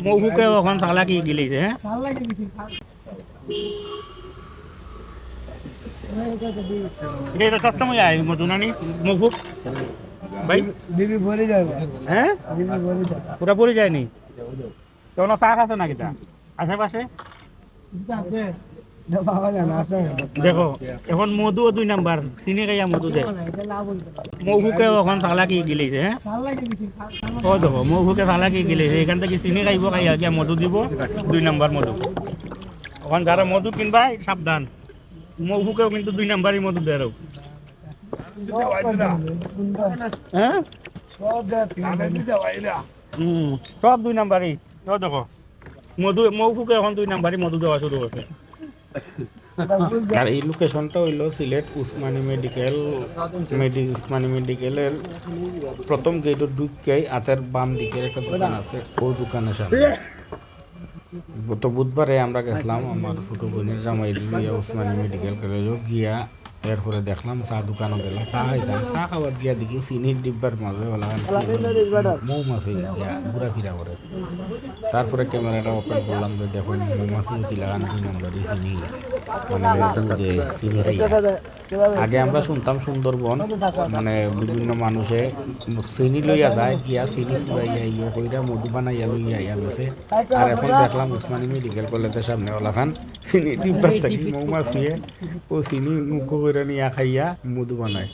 মৌহুকে এখন থাকলা কি গিলিছে হ্যাঁ এটা এটা সস্তা মজা আয় মধুনানি ভরে যাবে হ্যাঁ ডিবি ভরে যাবে পুরা পড়ে যায়নি কোনো আশেপাশে যায় দেখো, এখন মধু দুই নাম্বার, চিনি খাইয়া মধু দে। মৌহুকে এখন থাকলা কি গিলিছে ও দেখো, মৌহুকে কি গিলিছে এখান থেকে চিনি খাইব, খাইয়া গিয়া মধু দিব, দুই নাম্বার মধু। এখন যারা মধু কিনবা, সাবধান। মৌহুকেও কিন্তু দুই নাম্বারই মধু দেয়। হ্যাঁ সব দুই নাম্বারই। ও দেখো, মধু, মৌহুকে এখন দুই নাম্বারই মধু দেওয়া শুরু হচ্ছে আর এই লোকেশনটা হইল সিলেট উসমানী মেডিকেল মেডি উসমানী মেডিকেলের প্রথম গেট ঢুককেই হাতের বাম দিকের একটা দোকান আছে ওই দোকানের সামনে। গত বুধবারে আমরা গেছিলাম, আমার ছোট বোনের জামাই উসমানী মেডিকেল কলেজও গিয়া এরপরে দেখলাম চা দোকানও গেলাম চা খাইতাম। চা খাবার গিয়া দেখি চিনির ডিব্বার মাঝে মৌমাছি গিয়া ঘুরা ফিরা করে। তারপরে ক্যামেরাটা ওপেন করলাম যে দেখুন মৌমাছি কি লাগান দুই নম্বরই চিনি। মানে চিনি খাইয়া আগে আমরা শুনতাম সুন্দরবন মানে বিভিন্ন মানুষে চিনি লইয়া যায় ইয়া চিনি ফুরাইয়া ইয়ে কইরা মধু বানাইয়া লইয়া ইয়া গেছে আর এখন দেখলাম উসমানী মেডিকেল কলেজের সামনে ওলাখান চিনি ডিব্বার থাকি মৌমাছিয়ে ও চিনি মুখ করে নিয়া খাইয়া মধু বানায়।